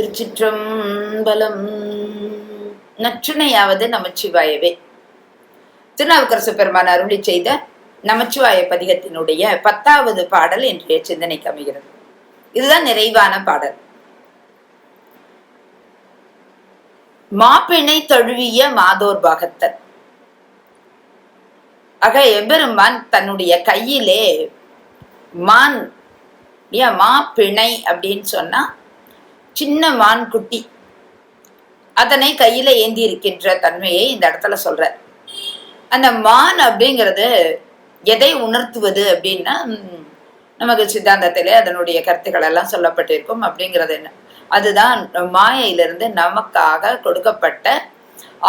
திருச்சிற்றம்பலம். நற்றுணையாவது நமச்சிவாயவே. திருநாவுக்கரசு பெருமான் அருளி செய்த நமச்சிவாய பதிகத்தினுடைய பத்தாவது பாடல் இன்றைய சிந்தனைக்கு அமைகிறது. இதுதான் நிறைவான பாடல். மாப்பிணை தழுவிய மாதோர் பாகத்தன். ஆக எபெருமான் தன்னுடைய கையிலே மான் ஏன் மா பிணை அப்படின்னு சொன்னா சின்ன மான் குட்டி அதனை கையில ஏந்தி இருக்கின்ற தன்மையை இந்த இடத்துல சொல்ற அந்த மான் அப்படிங்கிறது எதை உணர்த்துவது அப்படின்னா நமக்கு சித்தாந்தத்திலே அதனுடைய கருத்துக்கள் எல்லாம் சொல்லப்பட்டிருக்கும் அப்படிங்கிறது என்ன? அதுதான் மாயையிலிருந்து நமக்காக கொடுக்கப்பட்ட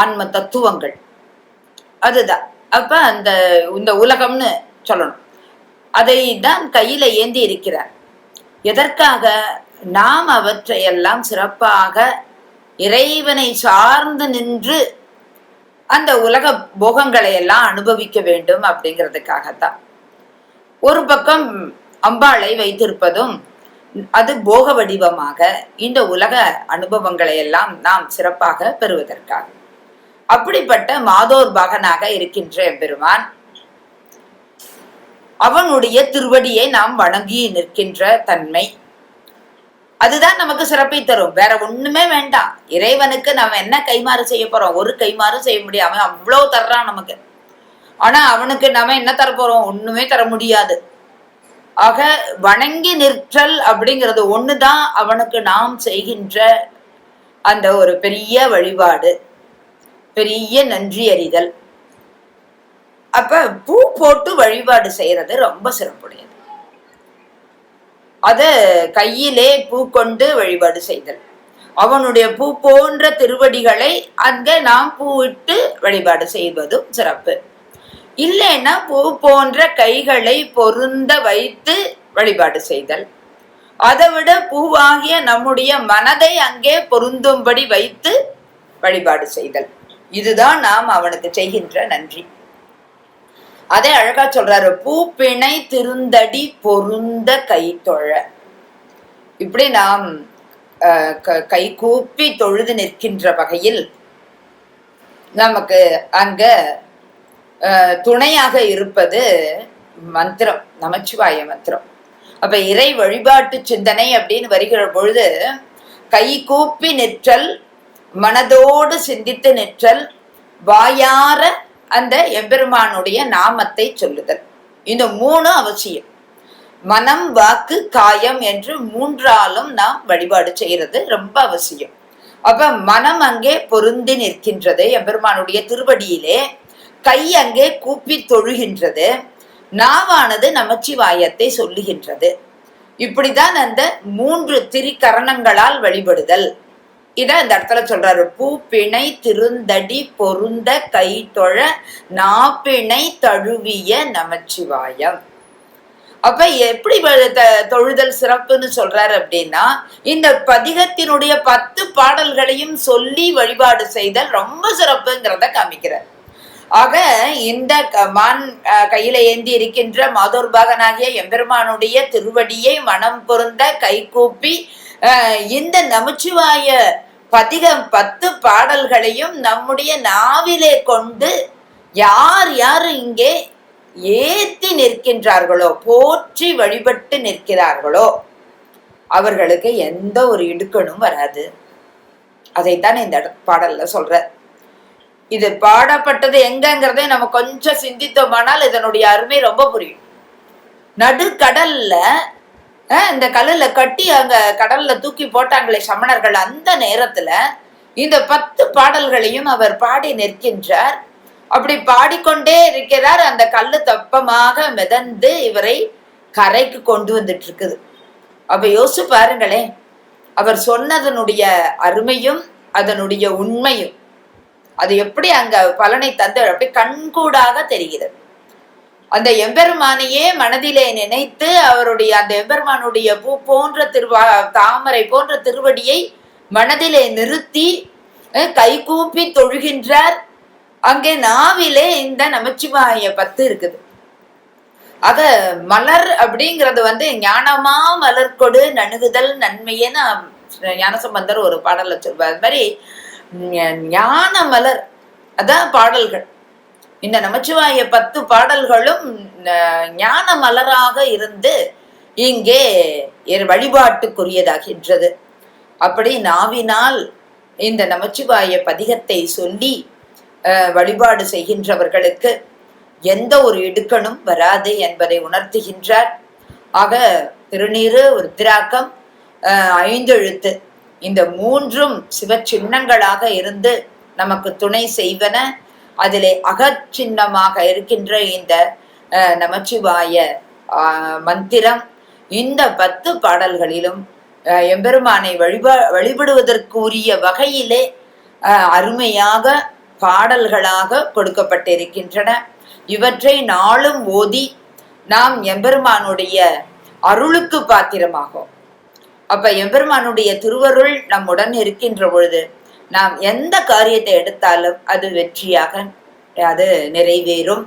ஆன்ம தத்துவங்கள். அதுதான். அப்ப அந்த இந்த உலகம்னு சொல்லணும். அதை தான் கையில ஏந்தி இருக்கிறார் எதற்காக நாம் அவற்றையெல்லாம் சிறப்பாக இறைவனை சார்ந்து நின்று அந்த உலக போகங்களை எல்லாம் அனுபவிக்க வேண்டும் அப்படிங்கிறதுக்காகத்தான். ஒரு பக்கம் அம்பாளை வைத்திருப்பதும் அது போக வடிவமாக இந்த உலக அனுபவங்களை எல்லாம் நாம் சிறப்பாக பெறுவதற்காக. அப்படிப்பட்ட மாதோர் பகனாக இருக்கின்ற எம்பெருமான் அவனுடைய திருவடியை நாம் வணங்கி நிற்கின்ற தன்மை அதுதான் நமக்கு சிறப்பை தரும். வேற ஒண்ணுமே வேண்டாம். இறைவனுக்கு நம்ம என்ன கைமாறு செய்ய போறோம்? ஒரு கைமாறு செய்ய முடியும் அவன் அவ்வளவு தர்றான் நமக்கு. ஆனா அவனுக்கு நாம என்ன தர போறோம்? ஒண்ணுமே தர முடியாது. ஆக வணங்கி நிற்றல் அப்படிங்கிறது ஒண்ணுதான் அவனுக்கு நாம் செய்கின்ற அந்த ஒரு பெரிய வழிபாடு. பெரிய நன்றி அறிதல். அப்ப பூ போட்டு வழிபாடு செய்யறது ரொம்ப சிறப்புடையது. அத கையிலே பூ கொண்டு வழிபாடு செய்தல். அவனுடைய பூ போன்ற திருவடிகளை அங்க நாம் பூவிட்டு வழிபாடு செய்வதும் சிறப்பு. இல்லைன்னா பூ போன்ற கைகளை பொருந்த வைத்து வழிபாடு செய்தல். அதை விட பூவாகிய நம்முடைய மனதை அங்கே பொருந்தும்படி வைத்து வழிபாடு செய்தல். இதுதான் நாம் அவனுக்கு செய்கின்ற நன்றி. அதே அழகா சொல்றாரு பிணை திருந்தடி பொருந்த கை தொழ இப்படி நாம் க- கை கூப்பி தொழுது நிற்கின்ற வகையில் நமக்கு அங்க துணையாக இருப்பது மந்திரம் நமச்சிவாய மந்திரம். அப்ப இறை வழிபாட்டு சிந்தனை அப்படின்னு வருகிற பொழுது கை கூப்பி நிற்றல் மனதோடு சிந்தித்து நிற்றல் வாயார அந்த எம்பெருமானுடைய நாமத்தை சொல்லுதல். இந்த மூணு அவசியம். மனம் வாக்கு காயம் என்று மூன்றாலும் நாம் வழிபாடு செய்யறது ரொம்ப அவசியம். அப்ப மனம் அங்கே பொருந்தி நிற்கின்றது எம்பெருமானுடைய திருவடியிலே. கை அங்கே கூப்பி தொழுகின்றது. நாவானது நமச்சிவாயத்தை சொல்லுகின்றது. இப்படிதான் அந்த மூன்று திரிகரணங்களால் வழிபடுதல். இதை இந்த இடத்துல சொல்றாரு. பூ பிணை திருந்தடி பொருந்த கை தொழ நாப்பிணை தழுவிய நமச்சிவாயம். அப்ப எப்படி தொழுதல் சிறப்புன்னு சொல்றாரு அப்படின்னா இந்த பதிகத்தினுடைய பத்து பாடல்களையும் சொல்லி வழிபாடு செய்தல் ரொம்ப சிறப்புங்கிறத காமிக்கிறார். ஆக இந்த மான் அஹ், கையில ஏந்தி இருக்கின்ற மாதோர்பாகனாகிய எம்பெருமானுடைய திருவடியை மனம் பொருந்த கை கூப்பி இந்த நமச்சிவாய பதிகம் பத்து பாடல்களையும் நம்முடைய நாவிலே கொண்டு யார் யார் இங்கே ஏத்தி நிற்கின்றார்களோ போற்றி வழிபட்டு நிற்கிறார்களோ அவர்களுக்கு எந்த ஒரு இடுக்கணும் வராது. அதைத்தான் இந்த பாடல்ல சொல்ற. இது பாடப்பட்டது எங்கங்கிறதே நம்ம கொஞ்சம் சிந்தித்தோமானால் இதனுடைய அருமை ரொம்ப புரியும். நடுக்கடல்ல இந்த கல்லுல கட்டி அங்க கடல்ல தூக்கி போட்டாங்களே சமணர்கள் அந்த நேரத்துல இந்த பத்து பாடல்களையும் அவர் பாடி நிற்கின்றார். அப்படி பாடிக்கொண்டே இருக்கிறார். அந்த கல்லு தப்பமாக மிதந்து இவரை கரைக்கு கொண்டு வந்துட்டு இருக்குது அப்ப யோசிச்சு பாருங்களேன். அவர் சொன்னதனுடைய அருமையும் அதனுடைய உண்மையும். அது எப்படி அங்க பலனை தந்து அப்படி கண்கூடாக தெரிகிறது. அந்த எம்பெருமானையே மனதிலே நினைத்து அவருடைய அந்த எம்பெருமானுடைய பூ போன்ற திருவா தாமரை போன்ற திருவடியை மனதிலே நிறுத்தி கைகூப்பி தொழுகின்றார். அங்கே நாவிலே இந்த நமச்சிவாய பத்து இருக்குது. அத மலர் அப்படிங்கிறது வந்து ஞானமா மலர் கொடு நணுகுதல் நன்மையேன்னு ஞானசம்பந்தர் ஒரு பாடலை சொல்வார். அது மாதிரி ஞான மலர் அதான் பாடல்கள். இந்த நமச்சிவாய பத்து பாடல்களும் ஞான மலராக இருந்து இங்கே வழிபாட்டுக்குரியதாகின்றது. அப்படி நாவினால் இந்த நமச்சிவாய பதிகத்தை சொல்லி அஹ், வழிபாடு செய்கின்றவர்களுக்கு எந்த ஒரு இடுக்கணும் வராது என்பதை உணர்த்துகின்றார். ஆக திருநீறு ருத்திராக்கம் ஐந்தெழுத்து இந்த மூன்றும் சிவ சின்னங்களாக இருந்து நமக்கு துணை செய்வன அதிலே அகச்சின்னமாக இருக்கின்ற இந்த நமச்சிவாய மந்திரம் இந்த பத்து பாடல்களிலும் எம்பெருமானை வழிபா வழிபடுவதற்குரிய வகையிலே அருமையாக பாடல்களாக கொடுக்கப்பட்டிருக்கின்றன. இவற்றை நாளும் ஓதி நாம் எம்பெருமானுடைய அருளுக்கு பாத்திரமாகும். அப்ப எம்பெருமானுடைய திருவருள் நம்முடன் இருக்கின்ற பொழுது நாம் எந்த காரியத்தை எடுத்தாலும் அது வெற்றியாக அது நிறைவேறும்.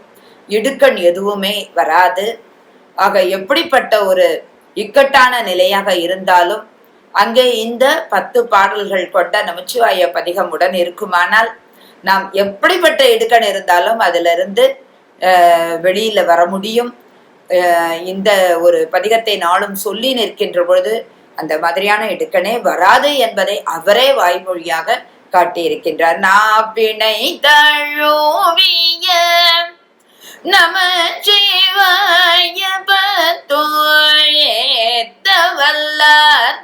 இடுக்கண் எதுவுமே வராது. ஆக எப்படிப்பட்ட ஒரு இக்கட்டான நிலையாக இருந்தாலும் அங்கே இந்த பத்து பாடல்கள் கொண்ட நமச்சிவாய பதிகமுடன் இருக்குமானால் நாம் எப்படிப்பட்ட இடுக்கண் இருந்தாலும் அதிலிருந்து வெளியில வர முடியும். இந்த ஒரு பதிகத்தை நாளும் சொல்லி நிற்கின்ற பொழுது அந்த மாதிரியான இடுக்கணே வராது என்பதை அவரே வாய்மொழியாக காட்டியிருக்கின்றார். நாவினை தழுவிய நம சிவாய பத்தோயேத்த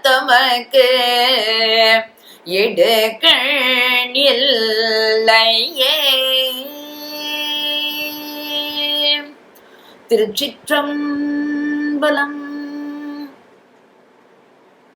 தமக்கு இடுக்கண் இல்லையே திருச்சிற்றம்பலம்